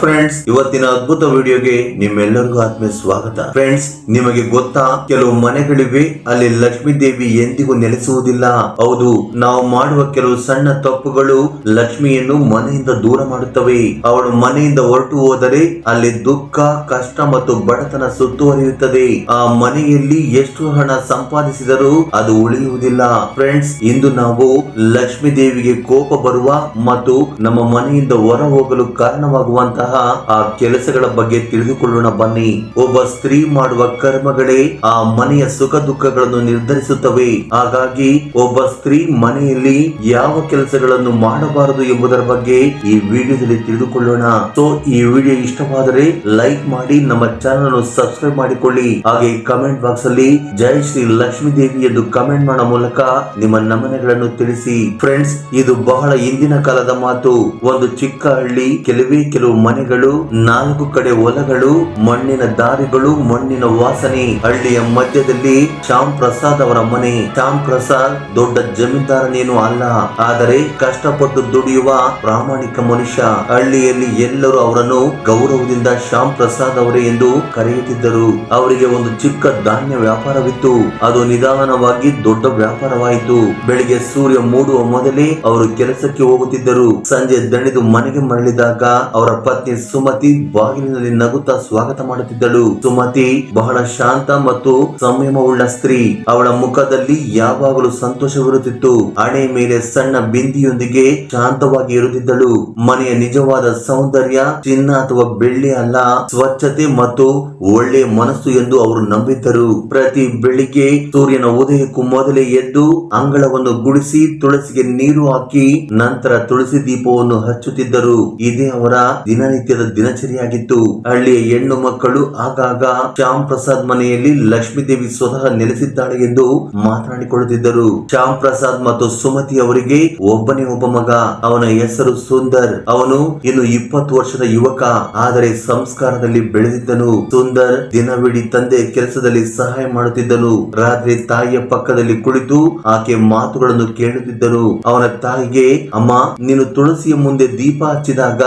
Friends ಇವತ್ತಿನ ಅದ್ಭುತ ವಿಡಿಯೋಗೆ ನಿಮ್ಮೆಲ್ಲರಿಗೂ ಆತ್ಮೀಯ ಸ್ವಾಗತ. ಫ್ರೆಂಡ್ಸ್ ನಿಮಗೆ ಗೊತ್ತಾ, ಕೆಲವು ಮನೆಗಳಿವೆ, ಅಲ್ಲಿ ಲಕ್ಷ್ಮೀ ದೇವಿ ಎಂದಿಗೂ ನೆಲೆಸುವುದಿಲ್ಲ. ಹೌದು, ನಾವು ಮಾಡುವ ಕೆಲವು ಸಣ್ಣ ತಪ್ಪುಗಳು ಲಕ್ಷ್ಮಿಯನ್ನು ಮನೆಯಿಂದ ದೂರ ಮಾಡುತ್ತವೆ. ಅವಳು ಮನೆಯಿಂದ ಹೊರಟು ಹೋದರೆ ಅಲ್ಲಿ ದುಃಖ, ಕಷ್ಟ ಮತ್ತು ಬಡತನ ಸುತ್ತುವರಿಯುತ್ತದೆ ಆ ಮನೆಯಲ್ಲಿ ಎಷ್ಟು ಹಣ ಸಂಪಾದಿಸಿದರೂ ಅದು ಉಳಿಯುವುದಿಲ್ಲ. ಫ್ರೆಂಡ್ಸ್ ಇಂದು ನಾವು ಲಕ್ಷ್ಮೀ ದೇವಿಗೆ ಕೋಪ ಬರುವ ಮತ್ತು ನಮ್ಮ ಮನೆಯಿಂದ ಹೊರ ಹೋಗಲು ಕಾರಣವಾಗುವಂತಹ ಆ ಕೆಲಸಗಳ ಬಗ್ಗೆ ತಿಳಿದುಕೊಳ್ಳೋಣ ಬನ್ನಿ. ಒಬ್ಬ ಸ್ತ್ರೀ ಮಾಡುವ ಕರ್ಮಗಳೇ ಆ ಮನೆಯ ಸುಖ ದುಃಖಗಳನ್ನು ನಿರ್ಧರಿಸುತ್ತವೆ. ಹಾಗಾಗಿ ಒಬ್ಬ ಸ್ತ್ರೀ ಮನೆಯಲ್ಲಿ ಯಾವ ಕೆಲಸಗಳನ್ನು ಮಾಡಬಾರದು ಎಂಬುದರ ಬಗ್ಗೆ ಈ ವಿಡಿಯೋದಲ್ಲಿ ತಿಳಿದುಕೊಳ್ಳೋಣ. ಸೊ ಈ ವಿಡಿಯೋ ಇಷ್ಟವಾದರೆ ಲೈಕ್ ಮಾಡಿ, ನಮ್ಮ ಚಾನಲ್ ಅನ್ನು ಸಬ್ಸ್ಕ್ರೈಬ್ ಮಾಡಿಕೊಳ್ಳಿ. ಹಾಗೆ ಕಮೆಂಟ್ ಬಾಕ್ಸ್ ಅಲ್ಲಿ ಜೈ ಶ್ರೀ ಲಕ್ಷ್ಮೀ ದೇವಿ ಎಂದು ಕಮೆಂಟ್ ಮಾಡೋ ಮೂಲಕ ನಿಮ್ಮ ನಮನೆಗಳನ್ನು ತಿಳಿಸಿ. ಫ್ರೆಂಡ್ಸ್ ಇದು ಬಹಳ ಹಿಂದಿನ ಕಾಲದ ಮಾತು. ಒಂದು ಚಿಕ್ಕ ಹಳ್ಳಿ, ಕೆಲವೇ ಕೆಲವು ಮನೆಗಳು ನಾಲ್ಕು ಕಡೆ ಹೊಲಗಳು ಮಣ್ಣಿನ ದಾರಿಗಳು, ಮಣ್ಣಿನ ವಾಸನೆ. ಹಳ್ಳಿಯ ಮಧ್ಯದಲ್ಲಿ ಶ್ಯಾಮ್ ಪ್ರಸಾದ್ ಅವರ ಮನೆ. ಶ್ಯಾಮ್ ಪ್ರಸಾದ್ ದೊಡ್ಡ ಜಮೀನ್ದಾರನೇನು ಅಲ್ಲ. ಆದರೆ ಕಷ್ಟಪಟ್ಟು ದುಡಿಯುವ ಪ್ರಾಮಾಣಿಕ ಮನುಷ್ಯ. ಹಳ್ಳಿಯಲ್ಲಿ ಎಲ್ಲರೂ ಅವರನ್ನು ಗೌರವದಿಂದ ಶ್ಯಾಮ್ ಪ್ರಸಾದ್ ಅವರೇ ಎಂದು ಕರೆಯುತ್ತಿದ್ದರು. ಅವರಿಗೆ ಒಂದು ಚಿಕ್ಕ ಧಾನ್ಯ ವ್ಯಾಪಾರವಿತ್ತು. ಅದು ನಿಧಾನವಾಗಿ ದೊಡ್ಡ ವ್ಯಾಪಾರವಾಯಿತು. ಬೆಳಿಗ್ಗೆ ಸೂರ್ಯ ಮೂಡುವ ಮೊದಲೇ ಅವರು ಕೆಲಸಕ್ಕೆ ಹೋಗುತ್ತಿದ್ದರು. ಸಂಜೆ ದಣಿದು ಮನೆಗೆ ಮರಳಿದಾಗ ಅವರ ಪತ್ನಿ ಸುಮತಿ ಬಾಗಿಲಿನಲ್ಲಿ ನಗುತ್ತಾ ಸ್ವಾಗತ ಮಾಡುತ್ತಿದ್ದಳು. ಸುಮತಿ ಬಹಳ ಶಾಂತ ಮತ್ತು ಸಂಯಮವುಳ್ಳ ಸ್ತ್ರೀ. ಅವಳ ಮುಖದಲ್ಲಿ ಯಾವಾಗಲೂ ಸಂತೋಷವಿರುತ್ತಿತ್ತು. ಹಣೆ ಮೇಲೆ ಸಣ್ಣ ಬಿಂದಿಯೊಂದಿಗೆ ಶಾಂತವಾಗಿ ಇರುತ್ತಿದ್ದಳು. ಮನೆಯ ನಿಜವಾದ ಸೌಂದರ್ಯ, ಚಿನ್ನ ಅಥವಾ ಬೆಳ್ಳಿ ಅಲ್ಲ, ಸ್ವಚ್ಛತೆ ಮತ್ತು ಒಳ್ಳೆಯ ಮನಸ್ಸು ಎಂದು ಅವರು ನಂಬಿದ್ದರು. ಪ್ರತಿ ಬೆಳಿಗ್ಗೆ ಸೂರ್ಯನ ಉದಯಕ್ಕೂ ಮೊದಲೇ ಎದ್ದು ಅಂಗಳವನ್ನು ಗುಡಿಸಿ ತುಳಸಿಗೆ ನೀರು ಹಾಕಿ ನಂತರ ತುಳಸಿ ದೀಪವನ್ನು ಹಚ್ಚುತ್ತಿದ್ದರು. ಇದೇ ಅವರ ದಿನನಿತ್ಯದ ದಿನಚರಿಯಾಗಿತ್ತು. ಹಳ್ಳಿಯ ಹೆಣ್ಣು ಮಕ್ಕಳು ಆಗಾಗ ಶ್ಯಾಮ್ ಪ್ರಸಾದ್ ಮನೆಯಲ್ಲಿ ಲಕ್ಷ್ಮೀ ದೇವಿ ಸ್ವತಃ ನೆಲೆಸಿದ್ದಾಳೆ ಎಂದು ಮಾತನಾಡಿಕೊಳ್ಳುತ್ತಿದ್ದರು. ಶ್ಯಾಮ್ ಪ್ರಸಾದ್ ಮತ್ತು ಸುಮತಿ ಅವರಿಗೆ ಒಬ್ಬನೇ ಒಬ್ಬ ಮಗ, ಅವನ ಹೆಸರು ಸುಂದರ್. ಅವನು ಇನ್ನು ಇಪ್ಪತ್ತು ವರ್ಷದ ಯುವಕ, ಆದರೆ ಸಂಸ್ಕಾರದಲ್ಲಿ ಬೆಳೆದಿದ್ದನು. ಸುಂದರ್ ದಿನವಿಡಿ ತಂದೆ ಕೆಲಸದಲ್ಲಿ ಸಹಾಯ ಮಾಡುತ್ತಿದ್ದನು. ರಾತ್ರಿ ತಾಯಿಯ ಪಕ್ಕದಲ್ಲಿ ಕುಳಿತು ಆಕೆ ಮಾತುಗಳನ್ನು ಕೇಳುತ್ತಿದ್ದನು. ಅವನ ತಾಯಿಗೆ, ಅಮ್ಮ, ನೀನು ತುಳಸಿಯ ಮುಂದೆ ದೀಪ ಹಚ್ಚಿದಾಗ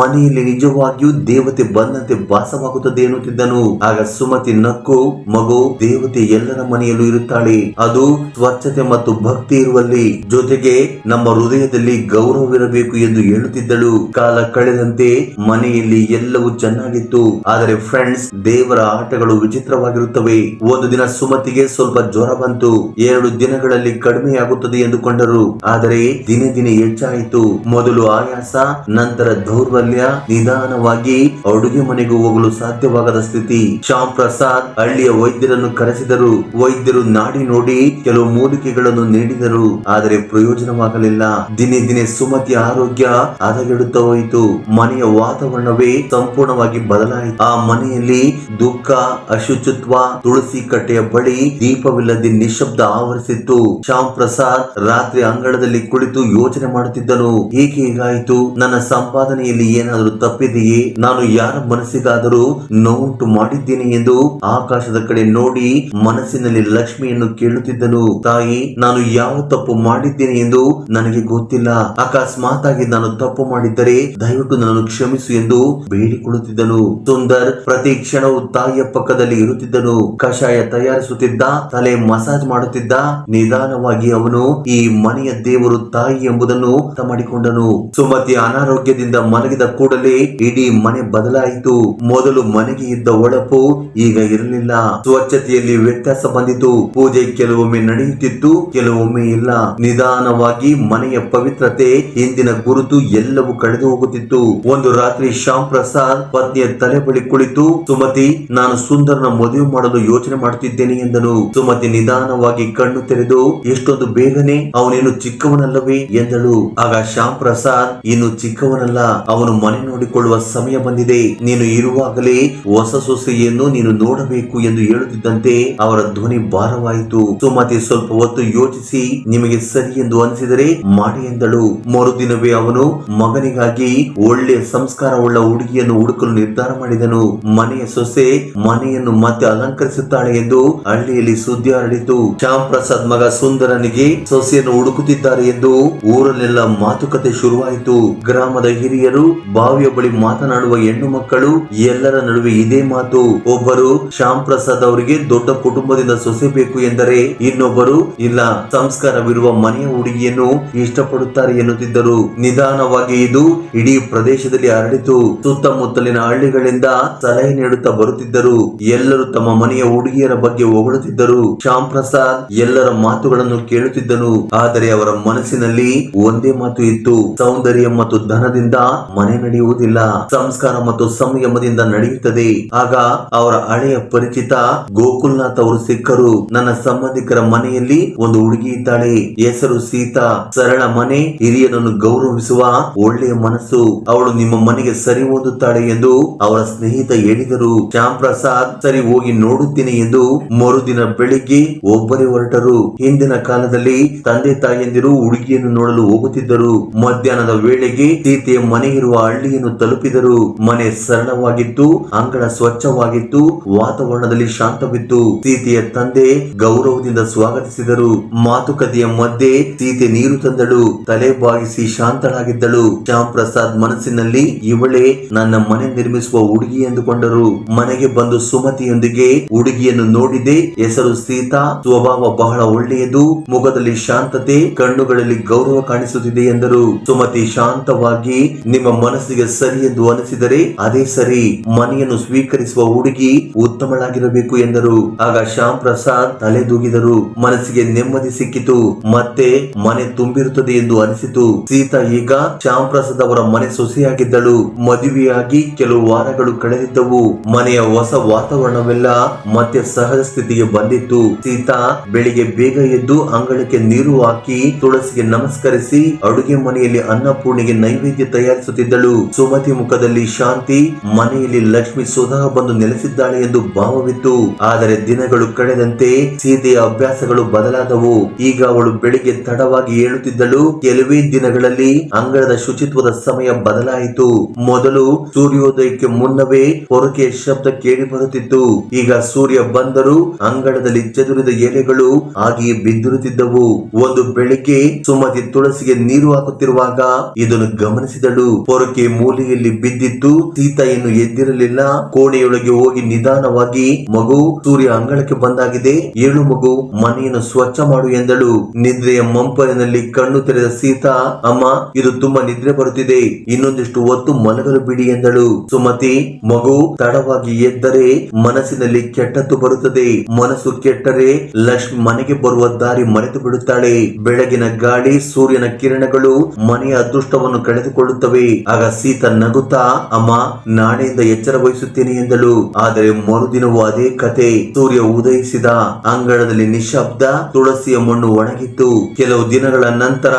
ಮನೆಯಲ್ಲಿ ನಿಜವಾಗಿಯೂ ದೇವತೆ ಬಂದಂತೆ ವಾಸವಾಗುತ್ತದೆ ಎನ್ನುತ್ತಿದ್ದನು. ಆಗ ಸುಮತಿ ನಕ್ಕು, ಮಗು, ದೇವತೆ ಎಲ್ಲರ ಮನೆಯಲ್ಲೂ ಇರುತ್ತಾಳೆ. ಅದು ಸ್ವಚ್ಛತೆ ಮತ್ತು ಭಕ್ತಿ ಇರುವಲ್ಲಿ. ಜೊತೆಗೆ ನಮ್ಮ ಹೃದಯದಲ್ಲಿ ಗೌರವವಿರಬೇಕು ಎಂದು ಹೇಳುತ್ತಿದ್ದಳು. ಕಾಲ ಕಳೆದಂತೆ ಮನೆಯಲ್ಲಿ ಎಲ್ಲವೂ ಚೆನ್ನಾಗಿತ್ತು. ಆದರೆ ಫ್ರೆಂಡ್ಸ್ ದೇವರ ಆಟಗಳು ವಿಚಿತ್ರವಾಗಿರುತ್ತವೆ. ಒಂದು ದಿನ ಸುಮತಿಗೆ ಸ್ವಲ್ಪ ಜ್ವರ ಬಂತು. ಎರಡು ದಿನಗಳಲ್ಲಿ ಕಡಿಮೆಯಾಗುತ್ತದೆ ಎಂದುಕೊಂಡರು. ಆದರೆ ದಿನೇ ದಿನೇ ಹೆಚ್ಚಾಯಿತು. ಮೊದಲು ಆಯಾಸ, ನಂತರ ದೌರ್ಬಲ್ಯ ನಿಧಾನವಾಗಿ ಅಡುಗೆ ಮನೆಗೂ ಹೋಗಲು ಸಾಧ್ಯವಾಗದ ಸ್ಥಿತಿ. ಶ್ಯಾಮ್ ಪ್ರಸಾದ್ ಹಳ್ಳಿಯ ವೈದ್ಯರನ್ನು ಕರೆಸಿದರು. ವೈದ್ಯರು ನಾಡಿ ನೋಡಿ ಕೆಲವು ಮೂಲಿಕೆಗಳನ್ನು ನೀಡಿದರು. ಆದರೆ ಪ್ರಯೋಜನವಾಗಲಿಲ್ಲ. ದಿನೇ ದಿನೇ ಸುಮತಿಯ ಆರೋಗ್ಯ ಹದಗೆಡುತ್ತಾ ಹೋಯಿತು. ಮನೆಯ ವಾತಾವರಣವೇ ಸಂಪೂರ್ಣವಾಗಿ ಬದಲಾಯಿತು. ಆ ಮನೆಯಲ್ಲಿ ದುಃಖ, ಅಶುಚಿತ್ವ, ತುಳಸಿ ಕಟ್ಟೆಯ ಬಳಿ ದೀಪವಿಲ್ಲದೆ ನಿಶಬ್ದ ಆವರಿಸಿತ್ತು. ಶ್ಯಾಮ್ ಪ್ರಸಾದ್ ರಾತ್ರಿ ಅಂಗಳದಲ್ಲಿ ಕುಳಿತು ಯೋಚನೆ ಮಾಡುತ್ತಿದ್ದನು. ಏಕೆ ಹೀಗಾಯಿತು? ನನ್ನ ಸಂಪಾದನೆಯಲ್ಲಿ ಏನಾದರೂ ತಪ್ಪಿದೆಯೇ? ನಾನು ಯಾರ ಮನಸ್ಸಿಗಾದರೂ ನೋವುಂಟು ಮಾಡಿದ್ದೇನೆ ಎಂದು ಆಕಾಶದ ಕಡೆ ನೋಡಿ ಮನಸ್ಸಿನಲ್ಲಿ ಲಕ್ಷ್ಮಿಯನ್ನು ಕೇಳುತ್ತಿದ್ದನು. ತಾಯಿ, ನಾನು ಯಾವ ತಪ್ಪು ಮಾಡಿದ್ದೇನೆ ಎಂದು ನನಗೆ ಗೊತ್ತಿಲ್ಲ. ಅಕಸ್ಮಾತ್ ಆಗಿ ನಾನು ತಪ್ಪು ಮಾಡಿದ್ದರೆ ದಯವಿಟ್ಟು ನಾನು ಕ್ಷಮಿಸು ಎಂದು ಬೇಡಿಕೊಳ್ಳುತ್ತಿದ್ದನು. ಸುಂದರ್ ಪ್ರತಿ ಕ್ಷಣವು ತಾಯಿಯ ಪಕ್ಕದಲ್ಲಿ ಇರುತ್ತಿದ್ದನು. ಕಷಾಯ ತಯಾರಿಸುತ್ತಿದ್ದ, ತಲೆ ಮಸಾಜ್ ಮಾಡುತ್ತಿದ್ದ ನಿಧಾನವಾಗಿ ಅವನು ಈ ಮನೆಯ ದೇವರು ತಾಯಿ ಎಂಬುದನ್ನು ಅರ್ಥ ಮಾಡಿಕೊಂಡನು ಸುಮತಿ ಅನಾರೋಗ್ಯದಿಂದ ಮಲಗಿದ ಕೂಡಲೇ ಇಡೀ ಮನೆ ಬದಲಾಯಿತು. ಮೊದಲು ಮನೆಗೆ ಇದ್ದ ಒಳಪು ಈಗ ಇರಲಿಲ್ಲ. ಸ್ವಚ್ಛತೆಯಲ್ಲಿ ವ್ಯತ್ಯಾಸ ಬಂದಿತು. ಪೂಜೆ ಕೆಲವೊಮ್ಮೆ ನಡೆಯುತ್ತಿತ್ತು, ಕೆಲವೊಮ್ಮೆ ಇಲ್ಲ. ನಿಧಾನವಾಗಿ ಮನೆಯ ಪವಿತ್ರತೆ ಹಿಂದಿನ ಗುರುತು ಎಲ್ಲವೂ ಕಳೆದು ಹೋಗುತ್ತಿತ್ತು. ಒಂದು ರಾತ್ರಿ ಶ್ಯಾಮ್ ಪ್ರಸಾದ್ ಪತ್ನಿಯ ತಲೆ ಬಳಿ ಕುಳಿತು, ಸುಮತಿ, ನಾನು ಸುಂದರನ ಮದುವೆ ಮಾಡಲು ಯೋಚನೆ ಮಾಡುತ್ತಿದ್ದೇನೆ ಎಂದನು. ಸುಮತಿ ನಿಧಾನವಾಗಿ ಕಣ್ಣು ತೆರೆದು ಎಷ್ಟೊಂದು ಬೇಗನೆ? ಅವನೇನು ಚಿಕ್ಕವನಲ್ಲವೇ? ಎಂದಳು. ಆಗ ಶ್ಯಾಮ್ ಪ್ರಸಾದ್, ಇನ್ನು ಚಿಕ್ಕವನಲ್ಲ. ಅವನು ಮನೆ ನೋಡಿಕೊಳ್ಳುವ ಸಮಯ ಬಂದಿದೆ. ನೀನು ಇರುವಾಗಲೇ ಹೊಸ ಸೊಸೆಯನ್ನು ನೀನು ನೋಡಬೇಕು ಎಂದು ಹೇಳುತ್ತಿದ್ದಂತೆ ಅವರ ಧ್ವನಿ ಭಾರವಾಯಿತು. ಸುಮತಿ ಸ್ವಲ್ಪ ಹೊತ್ತು ಯೋಚಿಸಿ, ನಿಮಗೆ ಸರಿ ಎಂದು ಅನಿಸಿದರೆ ಮಾಡಿ ಎಂದಳು. ಮರುದಿನವೇ ಅವನು ಮಗನಿಗಾಗಿ ಒಳ್ಳೆಯ ಸಂಸ್ಕಾರವುಳ್ಳ ಹುಡುಗಿಯನ್ನು ಹುಡುಕಲು ನಿರ್ಧಾರ ಮಾಡಿದನು. ಮನೆಯ ಸೊಸೆ ಮನೆಯನ್ನು ಮತ್ತೆ ಅಲಂಕರಿಸುತ್ತಾಳೆ ಎಂದು ಹಳ್ಳಿಯಲ್ಲಿ ಸುದ್ದಿ ಹರಡಿತು. ಶ್ಯಾಮ್ ಪ್ರಸಾದ್ ಮಗ ಸುಂದರನಿಗೆ ಸೊಸೆಯನ್ನು ಹುಡುಕುತ್ತಿದ್ದಾರೆ ಎಂದು ಊರಲ್ಲೆಲ್ಲ ಮಾತುಕತೆ ಶುರುವಾಯಿತು. ಗ್ರಾಮದ ಹಿರಿಯರು ಬಾವಿಯ ಬಳಿ ಮಾತನಾಡುವ ಹೆಣ್ಣು ಮಕ್ಕಳು, ಎಲ್ಲರ ನಡುವೆ ಇದೇ ಮಾತು. ಒಬ್ಬರು ಶ್ಯಾಮ್ ಪ್ರಸಾದ್ ಅವರಿಗೆ ದೊಡ್ಡ ಕುಟುಂಬದಿಂದ ಸೊಸೆಬೇಕು ಎಂದರೆ ಇನ್ನೊಬ್ಬರು ಇಲ್ಲ. ಸಂಸ್ಕಾರವಿರುವ ಮನೆಯ ಹುಡುಗಿಯನ್ನು ಇಷ್ಟಪಡುತ್ತಾರೆ ಎನ್ನುತ್ತಿದ್ದರು. ನಿಧಾನವಾಗಿ ಇದು ಇಡೀ ಪ್ರದೇಶದಲ್ಲಿ ಹರಡಿತು. ಸುತ್ತಮುತ್ತಲಿನ ಹಳ್ಳಿಗಳಿಂದ ಸಲಹೆ ನೀಡುತ್ತಾ ಬರುತ್ತಿದ್ದರು. ಎಲ್ಲರೂ ತಮ್ಮ ಮನೆಯ ಹುಡುಗಿಯರ ಬಗ್ಗೆ ಹೊಗಳುತ್ತಿದ್ದರು. ಶ್ಯಾಮ್ ಪ್ರಸಾದ್ ಎಲ್ಲರ ಮಾತುಗಳನ್ನು ಕೇಳುತ್ತಿದ್ದನು. ಆದರೆ ಅವರ ಮನಸ್ಸಿನಲ್ಲಿ ಒಂದೇ ಮಾತು ಇತ್ತು. ಸೌಂದರ್ಯ ಮತ್ತು ಧನದಿಂದ ಮನೆ ನಡೆಯುವುದಿಲ್ಲ ಸಂಸ್ಕಾರ ಮತ್ತು ಸಂಯಮದಿಂದ ನಡೆಯುತ್ತದೆ. ಆಗ ಅವರ ಹಳೆಯ ಪರಿಚಿತ ಗೋಕುಲ್ನಾಥ್ ಅವರು ಸಿಕ್ಕರು. ನನ್ನ ಸಂಬಂಧಿಕರ ಮನೆಯಲ್ಲಿ ಒಂದು ಹುಡುಗಿ ಇದ್ದಾಳೆ. ಹೆಸರು ಸೀತಾ. ಸರಳ ಮನೆ ಹಿರಿಯರನ್ನು ಗೌರವಿಸುವ ಒಳ್ಳೆಯ ಮನಸ್ಸು. ಅವಳು ನಿಮ್ಮ ಮನೆಗೆ ಸರಿ ಓದುತ್ತಾಳೆ ಎಂದು ಅವರ ಸ್ನೇಹಿತ ಹೇಳಿದರು. ಶ್ಯಾಮ್ ಪ್ರಸಾದ್ ಸರಿ ಹೋಗಿ ನೋಡುತ್ತೇನೆ ಎಂದು ಮರುದಿನ ಬೆಳಿಗ್ಗೆ ಒಬ್ಬರೇ ಹೊರಟರು. ಹಿಂದಿನ ಕಾಲದಲ್ಲಿ ತಂದೆ ತಾಯಿಯಂದಿರು ಹುಡುಗಿಯನ್ನು ನೋಡಲು ಹೋಗುತ್ತಿದ್ದರು. ಮಧ್ಯಾಹ್ನದ ವೇಳೆಗೆ ಸೀತೆಯ ಮನೆ ಇರುವ ಹಳ್ಳಿಯನ್ನು ತಲುಪಿದರು ಮನೆ ಸರಳವಾಗಿತ್ತು, ಅಂಗಳ ಸ್ವಚ್ಛವಾಗಿತ್ತು, ವಾತಾವರಣದಲ್ಲಿ ಶಾಂತವಿತ್ತು. ಸೀತೆಯ ತಂದೆ ಗೌರವದಿಂದ ಸ್ವಾಗತಿಸಿದರು. ಮಾತುಕತೆಯ ಮಧ್ಯೆ ಸೀತೆ ನೀರು ತಂದಳು, ತಲೆ ಬಾಗಿಸಿ ಶಾಂತಳಾಗಿದ್ದಳು. ಶ್ಯಾಮ್ ಪ್ರಸಾದ್ ಮನಸ್ಸಿನಲ್ಲಿ ಇವಳೇ ನನ್ನ ಮನೆ ನಿರ್ಮಿಸುವ ಹುಡುಗಿ ಎಂದುಕೊಂಡರು. ಮನೆಗೆ ಬಂದು ಸುಮತಿಯೊಂದಿಗೆ ಹುಡುಗಿಯನ್ನು ನೋಡಿದೆ. ಹೆಸರು ಸೀತಾ, ಸ್ವಭಾವ ಬಹಳ ಒಳ್ಳೆಯದು, ಮುಖದಲ್ಲಿ ಶಾಂತತೆ, ಕಣ್ಣುಗಳಲ್ಲಿ ಗೌರವ ಕಾಣಿಸುತ್ತಿದೆ ಎಂದರು. ಸುಮತಿ ಶಾಂತವಾಗಿ, ನಿಮ್ಮ ಮನಸ್ಸಿಗೆ ಸರಿ ಎಂದು ಅನಿಸಿದರೆ ಅದೇ ಸರಿ ಮನೆಯನ್ನು ಸ್ವೀಕರಿಸುವ ಹುಡುಗಿ ಉತ್ತಮಳಾಗಿರಬೇಕು ಎಂದರು. ಆಗ ಶ್ಯಾಮ್ ಪ್ರಸಾದ್ ತಲೆದೂಗಿದರು. ಮನಸ್ಸಿಗೆ ನೆಮ್ಮದಿ ಸಿಕ್ಕಿತು. ಮತ್ತೆ ಮನೆ ತುಂಬಿರುತ್ತದೆ ಎಂದು ಅನಿಸಿತು. ಸೀತಾ ಈಗ ಶ್ಯಾಮ್ ಪ್ರಸಾದ್ ಅವರ ಮನೆ ಸೊಸೆಯಾಗಿದ್ದಳು. ಮದುವೆಯಾಗಿ ಕೆಲವು ವಾರಗಳು ಕಳೆದಿದ್ದವು. ಮನೆಯ ಹೊಸ ವಾತಾವರಣವೆಲ್ಲ ಮತ್ತೆ ಸಹಜ ಸ್ಥಿತಿಗೆ ಬಂದಿತ್ತು. ಸೀತಾ ಬೆಳಿಗ್ಗೆ ಬೇಗ ಎದ್ದು ಅಂಗಳಕ್ಕೆ ನೀರು ಹಾಕಿ ತುಳಸಿಗೆ ನಮಸ್ಕರಿಸಿ ಅಡುಗೆ ಮನೆಯಲ್ಲಿ ಅನ್ನಪೂರ್ಣಿಗೆ ನೈವೇದ್ಯ ತಯಾರಿಸುತ್ತಿದ್ದಳು. ಸುಮತಿ ಮುಖದಲ್ಲಿ ಶಾಂತಿ, ಮನೆಯಲ್ಲಿ ಲಕ್ಷ್ಮಿ ಸ್ವತಃ ಬಂದು ನೆಲೆಸಿದ್ದಾಳೆ ಎಂದು ಭಾವವಿತ್ತು. ಆದರೆ ದಿನಗಳು ಕಳೆದಂತೆ ಸೀತೆಯ ಅಭ್ಯಾಸಗಳು ಬದಲಾದವು. ಈಗ ಅವಳು ಬೆಳಿಗ್ಗೆ ತಡವಾಗಿ ಏಳುತ್ತಿದ್ದಳು. ಕೆಲವೇ ದಿನಗಳಲ್ಲಿ ಅಂಗಳದ ಶುಚಿತ್ವದ ಸಮಯ ಬದಲಾಯಿತು. ಮೊದಲು ಸೂರ್ಯೋದಯಕ್ಕೆ ಮುನ್ನವೇ ಹೊರಕೆಯ ಶಬ್ದ ಕೇಳಿ ಬರುತ್ತಿತ್ತು ಈಗ ಸೂರ್ಯ ಬಂದರೂ ಅಂಗಳದಲ್ಲಿ ಚದುರಿದ ಎಲೆಗಳು ಹಾಗೆಯೇ ಬಿದ್ದಿರುತ್ತಿದ್ದವು. ಒಂದು ಬೆಳಿಗ್ಗೆ ಸುಮತಿ ತುಳಸಿಗೆ ನೀರು ಹಾಕುತ್ತಿರುವಾಗ ಇದನ್ನು ಗಮನಿಸಿದಳು. ಹೊರಕೆ ಮೂಲೆಯಲ್ಲಿ ಬಿದ್ದಿತ್ತು ಸೀತಾಯನ್ನು ಎದ್ದಿರಲಿಲ್ಲ. ಕೋಣೆಯೊಳಗೆ ಹೋಗಿ ನಿಧಾನವಾಗಿ, ಮಗು, ಸೂರ್ಯ ಅಂಗಳಕ್ಕೆ ಬಂದಾಗಿದೆ. ಏಳು ಮಗು, ಮನೆಯನ್ನು ಸ್ವಚ್ಛ ಮಾಡು ಎಂದಳು. ನಿದ್ರೆಯ ಮಂಪರಿನಲ್ಲಿ ಕಣ್ಣು ತೆರೆದ ಸೀತಾ, ಅಮ್ಮ, ಇದು ತುಂಬಾ ನಿದ್ರೆ ಬರುತ್ತಿದೆ. ಇನ್ನೊಂದಿಷ್ಟು ಹೊತ್ತು ಮಲಗಲು ಬಿಡಿ ಎಂದಳು. ಸುಮತಿ, ಮಗು, ತಡವಾಗಿ ಎದ್ದರೆ ಮನಸ್ಸಿನಲ್ಲಿ ಕೆಟ್ಟದ್ದು ಬರುತ್ತದೆ. ಮನಸ್ಸು ಕೆಟ್ಟರೆ ಲಕ್ಷ್ಮಿ ಮನೆಗೆ ಬರುವ ದಾರಿ ಮರೆತು ಬಿಡುತ್ತಾಳೆ. ಬೆಳಗಿನ ಗಾಳಿ, ಸೂರ್ಯನ ಕಿರಣಗಳು ಮನೆಯ ಅದೃಷ್ಟವನ್ನು ಕಳೆದುಕೊಳ್ಳುತ್ತವೆ. ಆಗ ಸೀತಾ ನಗುತ್ತಾ, ಅಮ್ಮ ನಾಳೆಯಿಂದ ಎಚ್ಚರ ವಹಿಸುತ್ತೇನೆ ಎಂದಳು. ಆದರೆ ಮರುದಿನವೂ ಅದೇ ಕತೆ. ಸೂರ್ಯ ಉದಯಿಸಿದ ಅಂಗಳದಲ್ಲಿ ನಿಶಬ್ದ ತುಳಸಿಯ ಮಣ್ಣು ಒಣಗಿತ್ತು. ಕೆಲವು ದಿನಗಳ ನಂತರ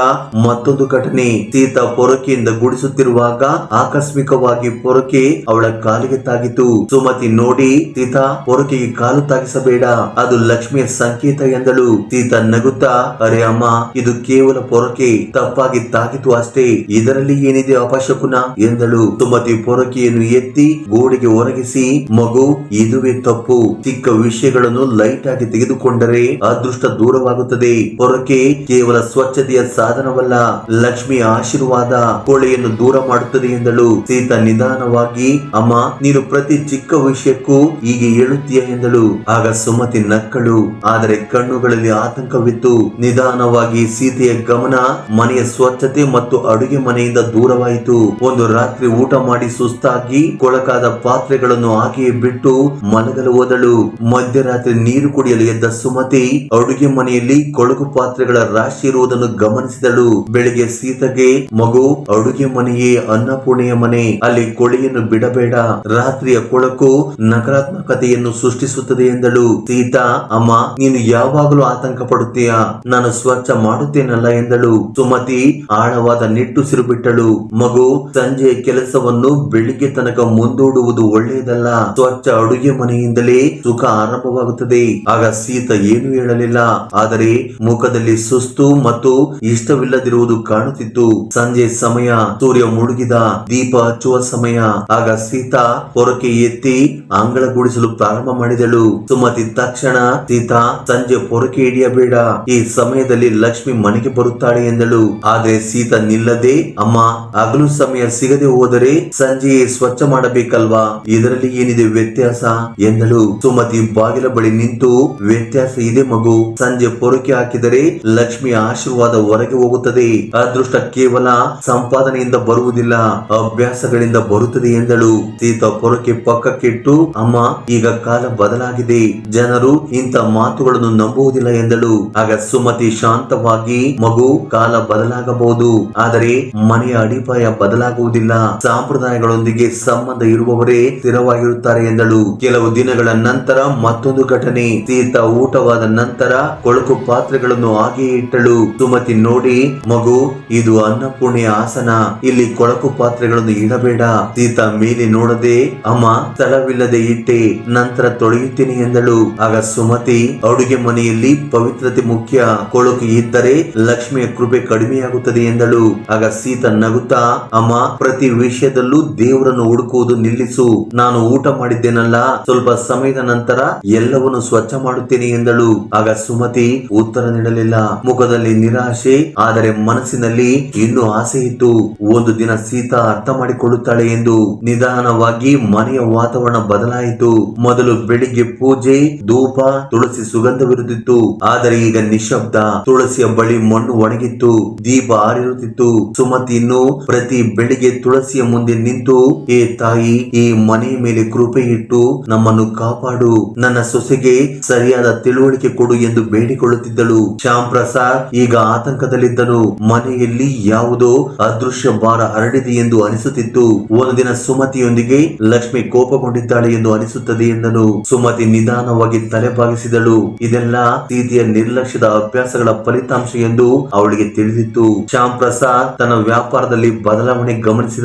ಮತ್ತೊಂದು ಘಟನೆ. ಸೀತಾ ಪೊರಕೆಯಿಂದ ಗುಡಿಸುತ್ತಿರುವಾಗ ಆಕಸ್ಮಿಕವಾಗಿ ಪೊರಕೆ ಅವಳ ಕಾಲಿಗೆ ತಾಗಿತು ಸುಮತಿ ನೋಡಿ, ಸೀತಾ, ಪೊರಕೆಗೆ ಕಾಲು ತಾಗಿಸಬೇಡ. ಅದು ಲಕ್ಷ್ಮಿಯ ಸಂಕೇತ ಎಂದಳು. ಸೀತಾ ನಗುತ್ತಾ, ಅರೆ ಅಮ್ಮ, ಇದು ಕೇವಲ ಪೊರಕೆ. ತಪ್ಪಾಗಿ ತಾಗಿತು ಅಷ್ಟೇ. ಇದರಲ್ಲಿ ಏನಿದೆ ಅಪಶಕುನ? ಎಂದಳು ಸುಮತಿ ಪೊರಕೆಯನ್ನು ಎತ್ತಿ ಗೋಡೆಗೆ ಒರಗಿಸಿ, ಮಗು, ಇದುವೇ ತಪ್ಪು. ಚಿಕ್ಕ ವಿಷಯಗಳನ್ನು ಲೈಟ್ ಆಗಿ ತೆಗೆದುಕೊಂಡರೆ ಅದೃಷ್ಟ ದೂರವಾಗುತ್ತದೆ. ಪೊರಕೆ ಕೇವಲ ಸ್ವಚ್ಛತೆಯ ಸಾಧನವಲ್ಲ, ಲಕ್ಷ್ಮಿಯ ಆಶೀರ್ವಾದ ಕೊಳೆಯನ್ನು ದೂರ ಮಾಡುತ್ತದೆ ಎಂದಳು. ಸೀತಾ ನಿಧಾನವಾಗಿ, ಅಮ್ಮ, ನೀನು ಪ್ರತಿ ಚಿಕ್ಕ ವಿಷಯಕ್ಕೂ ಹೀಗೆ ಹೇಳುತ್ತೀಯ? ಎಂದಳು. ಆಗ ಸುಮತಿ ನಕ್ಕಳು. ಆದರೆ ಕಣ್ಣುಗಳಲ್ಲಿ ಆತಂಕವಿತ್ತು. ನಿಧಾನವಾಗಿ ಸೀತೆಯ ಗಮನ ಮನೆಯ ಸ್ವಚ್ಛತೆ ಮತ್ತು ಅಡುಗೆ ಮನೆಯಿಂದ ದೂರವಾಯಿತು. ಒಂದು ಊಟ ಮಾಡಿ ಸುಸ್ತಾಗಿ ಕೊಳಕಾದ ಪಾತ್ರೆಗಳನ್ನು ಹಾಗೆಯೇ ಬಿಟ್ಟು ಮಲಗಲು ಹೋದಳು. ಮಧ್ಯರಾತ್ರಿ ನೀರು ಕುಡಿಯಲು ಎದ್ದ ಸುಮತಿ ಅಡುಗೆ ಮನೆಯಲ್ಲಿ ಕೊಳಕು ಪಾತ್ರೆಗಳ ರಾಶಿ ಇರುವುದನ್ನು ಗಮನಿಸಿದಳು. ಬೆಳಿಗ್ಗೆ ಸೀತಗೆ, ಮಗು, ಅಡುಗೆ ಮನೆಯೇ ಅನ್ನಪೂರ್ಣೆಯ ಮನೆ. ಅಲ್ಲಿ ಕೊಳೆಯನ್ನು ಬಿಡಬೇಡ. ರಾತ್ರಿಯ ಕೊಳಕು ನಕಾರಾತ್ಮಕತೆಯನ್ನು ಸೃಷ್ಟಿಸುತ್ತದೆ ಎಂದಳು. ಸೀತಾ, ಅಮ್ಮ, ನೀನು ಯಾವಾಗಲೂ ಆತಂಕ ಪಡುತ್ತೀಯಾ? ನಾನು ಸ್ವಚ್ಛ ಮಾಡುತ್ತೇನಲ್ಲ ಎಂದಳು. ಸುಮತಿ ಆಳವಾದ ನಿಟ್ಟುಸಿರು ಬಿಟ್ಟಳು. ಮಗು ಸಂಜೆಯ ಕೆಲಸವನ್ನು ಬೆಳಿಗ್ಗೆ ತನಕ ಮುಂದೂಡುವುದು ಒಳ್ಳೆಯದಲ್ಲ. ಸ್ವಚ್ಛ ಅಡುಗೆ ಮನೆಯಿಂದಲೇ ಸುಖ ಆರಂಭವಾಗುತ್ತದೆ. ಆಗ ಸೀತ ಏನು ಹೇಳಲಿಲ್ಲ. ಆದರೆ ಮುಖದಲ್ಲಿ ಸುಸ್ತು ಮತ್ತು ಇಷ್ಟವಿಲ್ಲದಿರುವುದು ಕಾಣುತ್ತಿತ್ತು. ಸಂಜೆ ಸಮಯ, ಸೂರ್ಯ ಮುಳುಗಿದ, ದೀಪ ಹಚ್ಚುವ ಸಮಯ. ಆಗ ಸೀತಾ ಪೊರಕೆ ಎತ್ತಿ ಅಂಗಳ ಗುಡಿಸಲು ಪ್ರಾರಂಭ ಮಾಡಿದಳು. ಸುಮತಿ ತಕ್ಷಣ, ಸೀತಾ, ಸಂಜೆ ಪೊರಕೆ ಹಿಡಿಯಬೇಡ. ಈ ಸಮಯದಲ್ಲಿ ಲಕ್ಷ್ಮಿ ಮನೆಗೆ ಬರುತ್ತಾಳೆ ಎಂದಳು. ಆದರೆ ಸೀತಾ ನಿಲ್ಲದೆ, ಅಮ್ಮ, ಹಗಲು ಸಮಯ ಸಿಗದೆ ಬೆಳಗ್ಗೆ ಹೋದರೆ ಸಂಜೆ ಸ್ವಚ್ಛ ಮಾಡಬೇಕಲ್ವಾ? ಇದರಲ್ಲಿ ಏನಿದೆ ವ್ಯತ್ಯಾಸ? ಎಂದಳು ಸುಮತಿ ಬಾಗಿಲ ಬಳಿ ನಿಂತು, ವ್ಯತ್ಯಾಸ ಇದೆ ಮಗು. ಸಂಜೆ ಪೊರಕೆ ಹಾಕಿದರೆ ಲಕ್ಷ್ಮಿಯ ಆಶೀರ್ವಾದ ಹೊರಗೆ ಹೋಗುತ್ತದೆ. ಅದೃಷ್ಟ ಕೇವಲ ಸಂಪಾದನೆಯಿಂದ ಬರುವುದಿಲ್ಲ, ಅಭ್ಯಾಸಗಳಿಂದ ಬರುತ್ತದೆ ಎಂದಳು. ಸೀತಾ ಪೊರಕೆ ಪಕ್ಕಕ್ಕಿಟ್ಟು, ಅಮ್ಮ, ಈಗ ಕಾಲ ಬದಲಾಗಿದೆ. ಜನರು ಇಂಥ ಮಾತುಗಳನ್ನು ನಂಬುವುದಿಲ್ಲ ಎಂದಳು. ಆಗ ಸುಮತಿ ಶಾಂತವಾಗಿ, ಮಗು, ಕಾಲ ಬದಲಾಗಬಹುದು. ಆದರೆ ಮನೆಯ ಅಡಿಪಾಯ ಬದಲಾಗುವುದಿಲ್ಲ. ಸಂಪ್ರದಾಯಗಳೊಂದಿಗೆ ಸಂಬಂಧ ಇರುವವರೇ ಸ್ಥಿರವಾಗಿರುತ್ತಾರೆ ಎಂದಳು. ಕೆಲವು ದಿನಗಳ ನಂತರ ಮತ್ತೊಂದು ಘಟನೆ ಸೀತಾ ಊಟವಾದ ನಂತರ ಕೊಳಕು ಪಾತ್ರೆಗಳನ್ನು ಹಾಗೆಯೇ ಇಟ್ಟಳು. ಸುಮತಿ ನೋಡಿ, ಮಗು, ಇದು ಅನ್ನಪೂರ್ಣೆಯ ಆಸನ. ಇಲ್ಲಿ ಕೊಳಕು ಪಾತ್ರೆಗಳನ್ನು ಇಡಬೇಡ. ಸೀತಾ ಮೇಲೆ ನೋಡದೆ, ಅಮ್ಮ ಸ್ಥಳವಿಲ್ಲದೆ ಇಟ್ಟೆ. ನಂತರ ತೊಳೆಯುತ್ತೇನೆ ಎಂದಳು. ಆಗ ಸುಮತಿ, ಅಡುಗೆ ಮನೆಯಲ್ಲಿ ಪವಿತ್ರತೆ ಮುಖ್ಯ. ಕೊಳಕು ಇದ್ದರೆ ಲಕ್ಷ್ಮಿಯ ಕೃಪೆ ಕಡಿಮೆಯಾಗುತ್ತದೆ ಎಂದಳು. ಆಗ ಸೀತಾ ನಗುತ್ತಾ, ಅಮ್ಮ, ಪ್ರತಿ ವಿಷಯದಲ್ಲೂ ದೇವರನ್ನು ಹುಡುಕುವುದು ನಿಲ್ಲಿಸು. ನಾನು ಊಟ ಮಾಡಿದ್ದೇನಲ್ಲ? ಸ್ವಲ್ಪ ಸಮಯದ ನಂತರ ಎಲ್ಲವನ್ನು ಸ್ವಚ್ಛ ಮಾಡುತ್ತೇನೆ ಎಂದಳು. ಆಗ ಸುಮತಿ ಉತ್ತರ ನೀಡಲಿಲ್ಲ. ಮುಖದಲ್ಲಿ ನಿರಾಶೆ, ಆದರೆ ಮನಸ್ಸಿನಲ್ಲಿ ಇನ್ನೂ ಆಸೆ ಇತ್ತು. ಒಂದು ದಿನ ಸೀತಾ ಅರ್ಥ ಮಾಡಿಕೊಳ್ಳುತ್ತಾಳೆ ಎಂದು ನಿಧಾನವಾಗಿ ಮನೆಯ ವಾತಾವರಣ ಬದಲಾಯಿತು. ಮೊದಲು ಬೆಳಿಗ್ಗೆ ಪೂಜೆ, ಧೂಪ, ತುಳಸಿ ಸುಗಂಧವಿರುತ್ತಿತ್ತು. ಆದರೆ ಈಗ ನಿಶಬ್ದ, ತುಳಸಿಯ ಬಳಿ ಮಣ್ಣು ಒಣಗಿತ್ತು. ದೀಪ ಆರಿರುತ್ತಿತ್ತು. ಸುಮತಿ ಇನ್ನು ಪ್ರತಿ ಬೆಳಿಗ್ಗೆ ತುಳಸಿಯ ಮುಂದೆ ನಿಂತು, ಏ ತಾಯಿ, ಈ ಮನೆಯ ಮೇಲೆ ಕೃಪೆ ಇಟ್ಟು ನಮ್ಮನ್ನು ಕಾಪಾಡು. ನನ್ನ ಸೊಸೆಗೆ ಸರಿಯಾದ ತಿಳುವಳಿಕೆ ಕೊಡು ಎಂದು ಬೇಡಿಕೊಳ್ಳುತ್ತಿದ್ದಳು. ಶ್ಯಾಮ್ ಪ್ರಸಾದ್ ಈಗ ಆತಂಕದಲ್ಲಿದ್ದನು. ಮನೆಯಲ್ಲಿ ಯಾವುದೋ ಅದೃಶ್ಯ ಭಾರ ಹರಡಿದೆ ಎಂದು ಅನಿಸುತ್ತಿತ್ತು. ಒಂದು ದಿನ ಸುಮತಿಯೊಂದಿಗೆ, ಲಕ್ಷ್ಮಿ ಕೋಪಗೊಂಡಿದ್ದಾಳೆ ಎಂದು ಅನಿಸುತ್ತದೆ ಎಂದನು. ಸುಮತಿ ನಿಧಾನವಾಗಿ ತಲೆ ಬಾಗಿಸಿದಳು. ಇದೆಲ್ಲ ಸೀತೆಯ ನಿರ್ಲಕ್ಷ್ಯದ ಅಭ್ಯಾಸಗಳ ಫಲಿತಾಂಶ ಎಂದು ಅವಳಿಗೆ ತಿಳಿದಿತ್ತು. ಶ್ಯಾಮ್ ಪ್ರಸಾದ್ ತನ್ನ ವ್ಯಾಪಾರದಲ್ಲಿ ಬದಲಾವಣೆ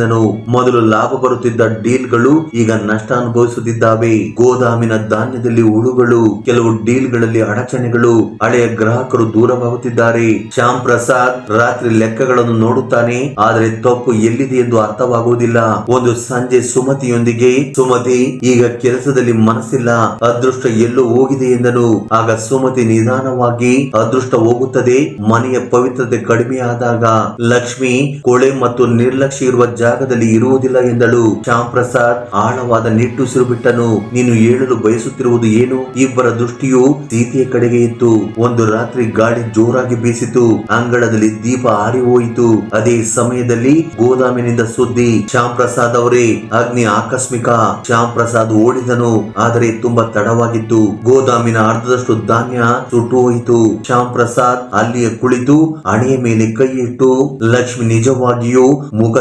ಗಮನಿಸಿದನು ಮೊದಲು ಲಾಭ ಬರುತ್ತಿದ್ದ ಡೀಲ್ಗಳು ಈಗ ನಷ್ಟ ಅನುಭವಿಸುತ್ತಿದ್ದಾವೆ. ಗೋದಾಮಿನ ಧಾನ್ಯದಲ್ಲಿ ಹುಳುಗಳು, ಕೆಲವು ಡೀಲ್ಗಳಲ್ಲಿ ಅಡಚಣೆಗಳು, ಹಳೆಯ ಗ್ರಾಹಕರು ದೂರವಾಗುತ್ತಿದ್ದಾರೆ. ಶ್ಯಾಮ್ ಪ್ರಸಾದ್ ರಾತ್ರಿ ಲೆಕ್ಕಗಳನ್ನು ನೋಡುತ್ತಾನೆ, ಆದರೆ ತಪ್ಪು ಎಲ್ಲಿದೆ ಎಂದು ಅರ್ಥವಾಗುವುದಿಲ್ಲ. ಒಂದು ಸಂಜೆ ಸುಮತಿಯೊಂದಿಗೆ, ಸುಮತಿ, ಈಗ ಕೆಲಸದಲ್ಲಿ ಮನಸ್ಸಿಲ್ಲ, ಅದೃಷ್ಟ ಎಲ್ಲೋ ಹೋಗಿದೆ ಎಂದನು. ಆಗ ಸುಮತಿ ನಿಧಾನವಾಗಿ, ಅದೃಷ್ಟ ಹೋಗುತ್ತದೆ, ಮನೆಯ ಪವಿತ್ರತೆ ಕಡಿಮೆಯಾದಾಗ, ಲಕ್ಷ್ಮಿ, ಕೊಳೆ ಮತ್ತು ನಿರ್ಲಕ್ಷ್ಯ ಇರುವ ಜಾಗದಲ್ಲಿ ಇರುವುದಿಲ್ಲ ಎಂದಳು. ಶ್ಯಾಮ್ ಪ್ರಸಾದ್ ಆಳವಾದ ನಿಟ್ಟುಸಿರು ಬಿಟ್ಟನು ನೀನು ಹೇಳಲು ಬಯಸುತ್ತಿರುವುದು ಏನು? ಇಬ್ಬರ ದೃಷ್ಟಿಯು ಸೀತೆಯ ಕಡೆಗೆ ಇತ್ತು. ಒಂದು ರಾತ್ರಿ ಗಾಳಿ ಜೋರಾಗಿ ಬೀಸಿತು. ಅಂಗಳದಲ್ಲಿ ದೀಪ ಆರಿ ಹೋಯಿತು. ಅದೇ ಸಮಯದಲ್ಲಿ ಗೋದಾಮಿನಿಂದ ಸುದ್ದಿ ಶ್ಯಾಮ್ ಪ್ರಸಾದ್ ಅವರೇ, ಅಗ್ನಿ ಆಕಸ್ಮಿಕ. ಶ್ಯಾಮ್ ಪ್ರಸಾದ್ ಓಡಿದನು, ಆದರೆ ತುಂಬಾ ತಡವಾಗಿತ್ತು. ಗೋದಾಮಿನ ಅರ್ಧದಷ್ಟು ಧಾನ್ಯ ಸುಟ್ಟು ಹೋಯಿತು. ಶ್ಯಾಮ್ ಪ್ರಸಾದ್ ಅಲ್ಲಿಯೇ ಕುಳಿತು ಹಣೆಯ ಮೇಲೆ ಕೈ ಇಟ್ಟು, ಲಕ್ಷ್ಮಿ ನಿಜವಾಗಿಯೂ ಮುಖ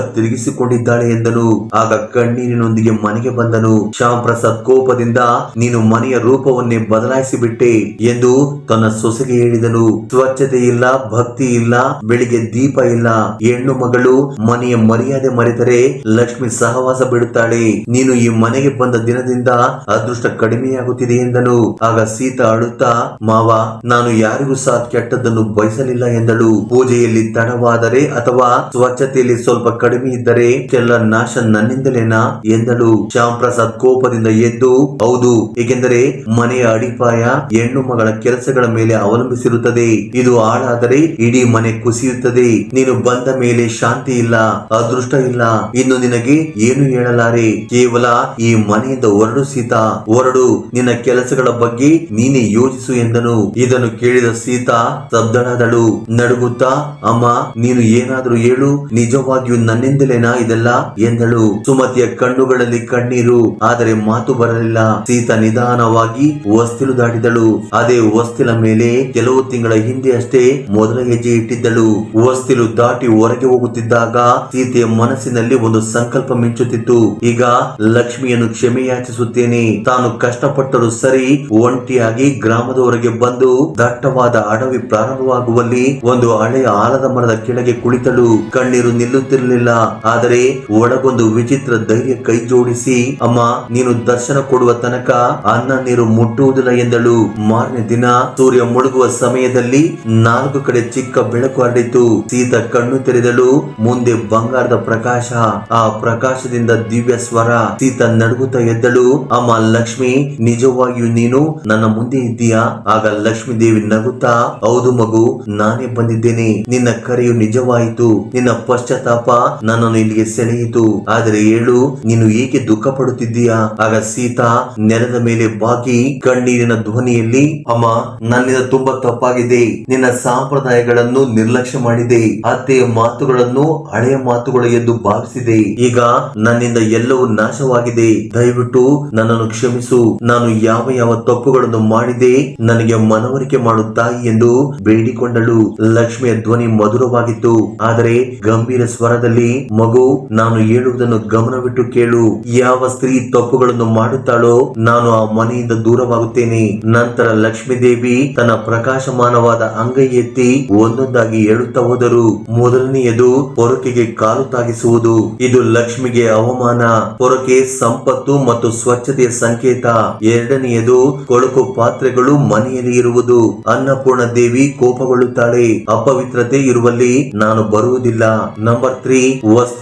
ತಿರುಗಿಸಿಕೊಂಡಿದ್ದಾಳೆ ಎಂದನು. ಆಗ ಕಣ್ಣೀರಿನೊಂದಿಗೆ ಮನೆಗೆ ಬಂದನು. ಶ್ಯಾಮ್ ಪ್ರಸಾದ್ ಕೋಪದಿಂದ, ನೀನು ಮನೆಯ ರೂಪವನ್ನೇ ಬದಲಾಯಿಸಿಬಿಟ್ಟೆ ಎಂದು ತನ್ನ ಸೊಸೆಗೆ ಹೇಳಿದನು. ಸ್ವಚ್ಛತೆ ಇಲ್ಲ, ಭಕ್ತಿ ಇಲ್ಲ, ಬೆಳಿಗ್ಗೆ ದೀಪ ಇಲ್ಲ. ಹೆಣ್ಣು ಮಗಳು ಮನೆಯ ಮರ್ಯಾದೆ ಮರೆತರೆ ಲಕ್ಷ್ಮಿ ಸಹವಾಸ ಬಿಡುತ್ತಾಳೆ. ನೀನು ಈ ಮನೆಗೆ ಬಂದ ದಿನದಿಂದ ಅದೃಷ್ಟ ಕಡಿಮೆಯಾಗುತ್ತಿದೆ ಎಂದನು. ಆಗ ಸೀತಾ ಅಳುತ್ತಾ, ಮಾವ, ನಾನು ಯಾರಿಗೂ ಸಹ ಕೆಟ್ಟದ್ದನ್ನು ಬಯಸಲಿಲ್ಲ ಎಂದಳು. ಪೂಜೆಯಲ್ಲಿ ತಡವಾದರೆ ಅಥವಾ ಸ್ವಚ್ಛತೆಯಲ್ಲಿ ಸ್ವಲ್ಪ ಕಡಿಮೆ ಇದ್ದರೆ ಎಲ್ಲ ನಾಶ ನನ್ನಿಂದಲೇನಾ ಎಂದಳು ಶ್ಯಾಮ್ ಪ್ರಸಾದ್ ಕೋಪದಿಂದ ಎದ್ದು, ಹೌದು, ಏಕೆಂದರೆ ಮನೆಯ ಅಡಿಪಾಯ ಹೆಣ್ಣು ಮಗಳ ಕೆಲಸಗಳ ಮೇಲೆ ಅವಲಂಬಿಸಿರುತ್ತದೆ. ಇದು ಹಾಳಾದರೆ ಇಡೀ ಮನೆ ಕುಸಿಯುತ್ತದೆ. ನೀನು ಬಂದ ಮೇಲೆ ಶಾಂತಿ ಇಲ್ಲ, ಅದೃಷ್ಟ ಇಲ್ಲ. ಇನ್ನು ನಿನಗೆ ಏನು ಹೇಳಲಾರೆ? ಕೇವಲ ಈ ಮನೆಯಿಂದ ಹೊರಡು ಸೀತಾ. ಹೊರಡು, ನಿನ್ನ ಕೆಲಸಗಳ ಬಗ್ಗೆ ನೀನೇ ಯೋಚಿಸು ಎಂದನು. ಇದನ್ನು ಕೇಳಿದ ಸೀತಾ ಸ್ತಬ್ಧಳಾದಳು. ನಡುಗುತ್ತಾ, ಅಮ್ಮ, ನೀನು ಏನಾದರೂ ಹೇಳು. ನಿಜವಾಗಿಯೂ ನನ್ನಿಂದಲೇನಾ? ಇದೆಲ್ಲ? ಎಂದಳು. ಸುಮತಿಯ ಕಣ್ಣುಗಳಲ್ಲಿ ಕಣ್ಣೀರು. ಆದರೆ ಮಾತು ಬರಲಿಲ್ಲ. ಸೀತಾ ನಿಧಾನವಾಗಿ ವಸ್ತಿಲು ದಾಟಿದಳು. ಅದೇ ವಸ್ತಿಲ ಮೇಲೆ ಕೆಲವು ತಿಂಗಳ ಹಿಂದೆ ಅಷ್ಟೇ ಮೊದಲ ಹೆಜ್ಜೆ ಇಟ್ಟಿದ್ದಳು. ವಸ್ತಿಲು ದಾಟಿ ಹೊರಗೆ ಹೋಗುತ್ತಿದ್ದಾಗ ಸೀತೆಯ ಮನಸ್ಸಿನಲ್ಲಿ ಒಂದು ಸಂಕಲ್ಪ ಮಿಂಚುತ್ತಿತ್ತು. ಈಗ ಲಕ್ಷ್ಮಿಯನ್ನು ಕ್ಷಮೆಯಾಚಿಸುತ್ತೇನೆ. ತಾನು ಕಷ್ಟಪಟ್ಟರು ಸರಿ ಒಂಟಿಯಾಗಿ ಗ್ರಾಮದ ಹೊರಗೆ ಬಂದು ದಟ್ಟವಾದ ಅಡವಿ ಪ್ರಾರಂಭವಾಗುವಲ್ಲಿ ಒಂದು ಹಳೆಯ ಆಲದ ಮರದ ಕೆಳಗೆ ಕುಳಿತಳು. ಕಣ್ಣೀರು ನಿಲ್ಲುತ್ತಿರಲಿಲ್ಲ. ಆದರೆ ಒಳಗೊಂದು ವಿಚಿತ್ರ ಧೈರ್ಯ ಕೈ ಜೋಡಿಸಿ, ಅಮ್ಮ, ನೀನು ದರ್ಶನ ಕೊಡುವ ತನಕ ಅನ್ನ ನೀರು ಮುಟ್ಟುವುದಿಲ್ಲ ಎಂದಳು. ಮಾರನೇ ದಿನ ಸೂರ್ಯ ಮುಳುಗುವ ಸಮಯದಲ್ಲಿ ನಾಲ್ಕು ಕಡೆ ಚಿಕ್ಕ ಬೆಳಕು ಹರಡಿತು. ಸೀತ ಕಣ್ಣು ತೆರೆದಳು. ಮುಂದೆ ಬಂಗಾರದ ಪ್ರಕಾಶ, ಆ ಪ್ರಕಾಶದಿಂದ ದಿವ್ಯ ಸ್ವರ. ಸೀತ ನಡುಗುತ್ತಾ ಎದ್ದಳು. ಅಮ್ಮ, ಲಕ್ಷ್ಮಿ, ನಿಜವಾಗಿಯೂ ನೀನು ನನ್ನ ಮುಂದೆ ಇದ್ದೀಯಾ? ಆಗ ಲಕ್ಷ್ಮೀ ದೇವಿ ನಗುತ್ತಾ, ಹೌದು ಮಗು, ನಾನೇ ಬಂದಿದ್ದೇನೆ. ನಿನ್ನ ಕರೆಯು ನಿಜವಾಯಿತು. ನಿನ್ನ ಪಶ್ಚಾತ್ತಾಪ ನನ್ನನ್ನು ಇಲ್ಲಿಗೆ ಸೆಳೆಯಿತು ಆದರೆ ಹೇಳು, ನೀನು ಏಕೆ ದುಃಖ ಪಡುತ್ತಿದ್ದೀಯಾ ಆಗ ಸೀತಾ ನೆಲದ ಮೇಲೆ ಬಾಕಿ ಕಣ್ಣೀರಿನ ಧ್ವನಿಯಲ್ಲಿ, ಅಮ್ಮ, ನನ್ನಿಂದ ತುಂಬಾ ತಪ್ಪಾಗಿದೆ. ನಿನ್ನ ಸಂಪ್ರದಾಯಗಳನ್ನು ನಿರ್ಲಕ್ಷ್ಯ ಮಾಡಿದೆ. ಅತ್ತೆಯ ಮಾತುಗಳನ್ನು ಹಳೆಯ ಮಾತುಗಳು ಎಂದು ಭಾವಿಸಿದೆ. ಈಗ ನನ್ನಿಂದ ಎಲ್ಲವೂ ನಾಶವಾಗಿದೆ. ದಯವಿಟ್ಟು ನನ್ನನ್ನು ಕ್ಷಮಿಸು. ನಾನು ಯಾವ ಯಾವ ತಪ್ಪುಗಳನ್ನು ಮಾಡಿದೆ, ನನಗೆ ಮನವರಿಕೆ ಮಾಡುತ್ತಾ ಎಂದು ಬೇಡಿಕೊಂಡಳು. ಲಕ್ಷ್ಮಿಯ ಧ್ವನಿ ಮಧುರವಾಗಿತ್ತು. ಆದರೆ ಗಂಭೀರ ಸ್ವರದಲ್ಲಿ ಮಗು ನಾನು ಹೇಳುವುದನ್ನು ಗಮನವಿಟ್ಟು ಕೇಳು. ಯಾವ ಸ್ತ್ರೀ ತಪ್ಪುಗಳನ್ನು ಮಾಡುತ್ತಾಳೋ, ನಾನು ಆ ಮನೆಯಿಂದ ದೂರವಾಗುತ್ತೇನೆ. ನಂತರ ಲಕ್ಷ್ಮೀ ದೇವಿ ತನ್ನ ಪ್ರಕಾಶಮಾನವಾದ ಅಂಗೈ ಎತ್ತಿ ಒಂದೊಂದಾಗಿ ಹೇಳುತ್ತಾ ಹೋದರು. ಮೊದಲನೆಯದು ಪೊರಕೆಗೆ ಕಾಲು ತಾಗಿಸುವುದು. ಇದು ಲಕ್ಷ್ಮಿಗೆ ಅವಮಾನ. ಪೊರಕೆ ಸಂಪತ್ತು ಮತ್ತು ಸ್ವಚ್ಛತೆಯ ಸಂಕೇತ. ಎರಡನೆಯದು ಕೊಳಕು ಪಾತ್ರೆಗಳು ಮನೆಯಲ್ಲಿ ಇರುವುದು. ಅನ್ನಪೂರ್ಣ ದೇವಿ ಕೋಪಗೊಳ್ಳುತ್ತಾಳೆ. ಅಪವಿತ್ರತೆ ಇರುವಲ್ಲಿ ನಾನು ಬರುವುದಿಲ್ಲ. ನಂಬರ್ ತ್ರೀ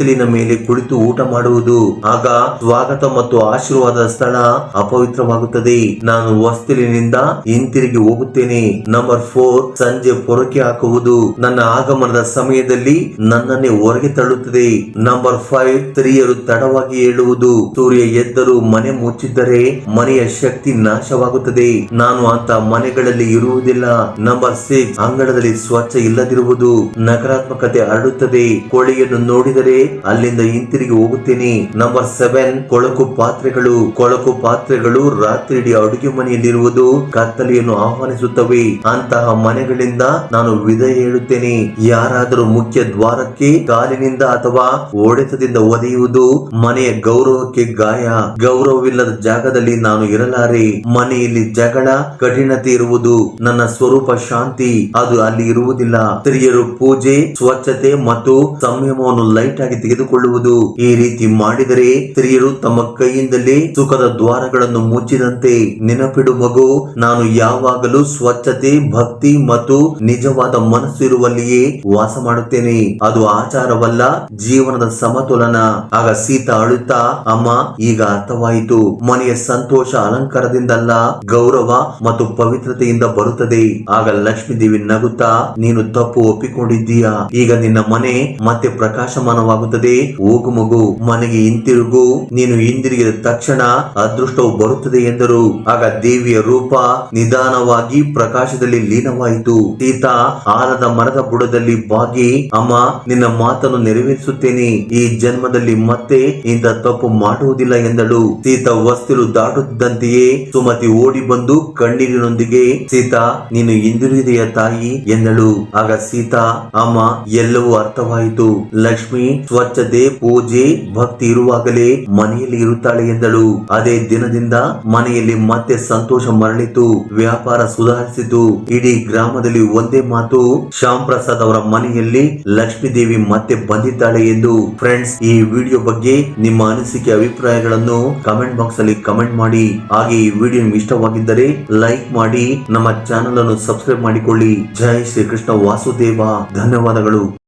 ವಸ್ತಿಲಿನ ಮೇಲೆ ಕುಳಿತು ಊಟ ಮಾಡುವುದು. ಆಗ ಸ್ವಾಗತ ಮತ್ತು ಆಶೀರ್ವಾದ ಸ್ಥಳ ಅಪವಿತ್ರವಾಗುತ್ತದೆ. ನಾನು ವಸ್ತಿಲಿನಿಂದ ಹಿಂತಿರುಗಿ ಹೋಗುತ್ತೇನೆ. ನಂಬರ್ ಫೋರ್ ಸಂಜೆ ಪೊರಕೆ ಹಾಕುವುದು. ನನ್ನ ಆಗಮನದ ಸಮಯದಲ್ಲಿ ನನ್ನನ್ನೇ ಹೊರಗೆ ತಳ್ಳುತ್ತದೆ. ನಂಬರ್ ಫೈವ್ ಸ್ತ್ರೀಯರು ತಡವಾಗಿ ಹೇಳುವುದು ಸೂರ್ಯ ಎದ್ದರು ಮನೆ ಮುಚ್ಚಿದ್ದರೆ ಮನೆಯ ಶಕ್ತಿ ನಾಶವಾಗುತ್ತದೆ. ನಾನು ಅಂತ ಮನೆಗಳಲ್ಲಿ ಇರುವುದಿಲ್ಲ. ನಂಬರ್ ಸಿಕ್ಸ್ ಅಂಗಳದಲ್ಲಿ ಸ್ವಚ್ಛ ಇಲ್ಲದಿರುವುದು ನಕಾರಾತ್ಮಕತೆ ಹರಡುತ್ತದೆ. ಕೋಳಿಯನ್ನು ನೋಡಿದರೆ ಅಲ್ಲಿಂದ ಹಿಂತಿರುಗಿ ಹೋಗುತ್ತೇನೆ. ನಂಬರ್ ಸೆವೆನ್ ಕೊಳಕು ಪಾತ್ರೆಗಳು. ಕೊಳಕು ಪಾತ್ರೆಗಳು ರಾತ್ರಿಡಿ ಅಡುಗೆ ಮನೆಯಲ್ಲಿರುವುದು ಕತ್ತಲೆಯನ್ನು ಆಹ್ವಾನಿಸುತ್ತವೆ. ಅಂತಹ ಮನೆಗಳಿಂದ ನಾನು ವಿದಯ ಹೇಳುತ್ತೇನೆ. ಯಾರಾದರೂ ಮುಖ್ಯ ದ್ವಾರಕ್ಕೆ, ಕಾಲಿನಿಂದ ಅಥವಾ ಒಡೆತದಿಂದ ಒದೆಯುವುದು ಮನೆಯ ಗೌರವಕ್ಕೆ ಗಾಯ. ಗೌರವವಿಲ್ಲದ ಜಾಗದಲ್ಲಿ ನಾನು ಇರಲಾರೆ. ಮನೆಯಲ್ಲಿ ಜಗಳ, ಕಠಿಣತೆ ಇರುವುದು ನನ್ನ ಸ್ವರೂಪ ಶಾಂತಿ. ಅದು ಅಲ್ಲಿ ಇರುವುದಿಲ್ಲ. ಸ್ತ್ರೀಯರು ಪೂಜೆ, ಸ್ವಚ್ಛತೆ ಮತ್ತು ಸಂಯಮವನ್ನು ಲೈಟ್ ಆಗಿ ತೆಗೆದುಕೊಳ್ಳುವುದು. ಈ ರೀತಿ ಮಾಡಿದರೆ ಸ್ತ್ರೀಯರು ತಮ್ಮ ಕೈಯಿಂದಲೇ ಸುಖದ ದ್ವಾರಗಳನ್ನು ಮುಚ್ಚಿದಂತೆ, ನೆನಪಿಡು ಮಗು, ನಾನು ಯಾವಾಗಲೂ ಸ್ವಚ್ಛತೆ, ಭಕ್ತಿ ಮತ್ತು ನಿಜವಾದ ಮನಸ್ಸು ಇರುವಲ್ಲಿಯೇ ವಾಸ ಮಾಡುತ್ತೇನೆ. ಅದು ಆಚಾರವಲ್ಲ, ಜೀವನದ ಸಮತೋಲನ. ಆಗ ಸೀತಾ ಅಳುತ್ತಾ, ಅಮ್ಮ, ಈಗ ಅರ್ಥವಾಯಿತು. ಮನೆಯ ಸಂತೋಷ ಅಲಂಕಾರದಿಂದಲ್ಲ, ಗೌರವ ಮತ್ತು ಪವಿತ್ರತೆಯಿಂದ ಬರುತ್ತದೆ. ಆಗ ಲಕ್ಷ್ಮೀ ದೇವಿ ನಗುತ್ತಾ, ನೀನು ತಪ್ಪು ಒಪ್ಪಿಕೊಂಡಿದ್ದೀಯಾ? ಈಗ ನಿನ್ನ ಮನೆ ಮತ್ತೆ ಪ್ರಕಾಶಮಾನವಾಗುತ್ತದೆ. ಹೋಗು ಮಗು, ಮನೆಗೆ ಹಿಂತಿರುಗು. ನೀನು ಹಿಂದಿರುಗಿದ ತಕ್ಷಣ ಅದೃಷ್ಟವು ಬರುತ್ತದೆ ಎಂದರು. ಆಗ ದೇವಿಯ ರೂಪ ನಿಧಾನವಾಗಿ ಪ್ರಕಾಶದಲ್ಲಿ ಲೀನವಾಯಿತು. ಸೀತಾ ಆಲದ ಮರದ ಬುಡದಲ್ಲಿ ಬಾಗಿ, ಅಮ್ಮ, ನಿನ್ನ ಮಾತನ್ನು ನೆರವೇರಿಸುತ್ತೇನೆ. ಈ ಜನ್ಮದಲ್ಲಿ ಮತ್ತೆ ಇಂತ ತಪ್ಪು ಮಾಡುವುದಿಲ್ಲ ಎಂದಳು. ಸೀತಾ ವಸ್ತಿಲು ದಾಟುತ್ತಿದ್ದಂತೆಯೇ ಸುಮತಿ ಓಡಿ ಬಂದು ಕಣ್ಣೀರಿನೊಂದಿಗೆ, ಸೀತಾ, ನೀನು ಹಿಂದಿರುಗಿದೆಯ ತಾಯಿ? ಎಂದಳು. ಆಗ ಸೀತಾ, ಅಮ್ಮ, ಎಲ್ಲವೂ ಅರ್ಥವಾಯಿತು. ಲಕ್ಷ್ಮಿ ಸ್ವಚ್ಛತೆ, ಪೂಜೆ, ಭಕ್ತಿ ಇರುವಾಗಲೇ ಮನೆಯಲ್ಲಿ ಇರುತ್ತಾಳೆ ಎಂದಳು. ಅದೇ ದಿನದಿಂದ ಮನೆಯಲ್ಲಿ ಮತ್ತೆ ಸಂತೋಷ ಮರಳಿತು, ವ್ಯಾಪಾರ ಸುಧಾರಿಸಿತು. ಇಡೀ ಗ್ರಾಮದಲ್ಲಿ ಒಂದೇ ಮಾತು ಶ್ಯಾಮ್ ಪ್ರಸಾದ್ ಅವರ ಮನೆಯಲ್ಲಿ ಲಕ್ಷ್ಮೀ ದೇವಿ ಮತ್ತೆ ಬಂದಿದ್ದಾಳೆ ಎಂದು. ಫ್ರೆಂಡ್ಸ್, ಈ ವಿಡಿಯೋ ಬಗ್ಗೆ ನಿಮ್ಮ ಅನಿಸಿಕೆ, ಅಭಿಪ್ರಾಯಗಳನ್ನು ಕಮೆಂಟ್ ಬಾಕ್ಸ್ ಅಲ್ಲಿ ಕಮೆಂಟ್ ಮಾಡಿ. ಹಾಗೆ ಈ ವಿಡಿಯೋ ನಿಮ್ಗೆ ಇಷ್ಟವಾಗಿದ್ದರೆ ಲೈಕ್ ಮಾಡಿ, ನಮ್ಮ ಚಾನೆಲ್ ಅನ್ನು ಸಬ್ಸ್ಕ್ರೈಬ್ ಮಾಡಿಕೊಳ್ಳಿ. ಜೈ ಶ್ರೀ ಕೃಷ್ಣ ವಾಸುದೇವ. ಧನ್ಯವಾದಗಳು.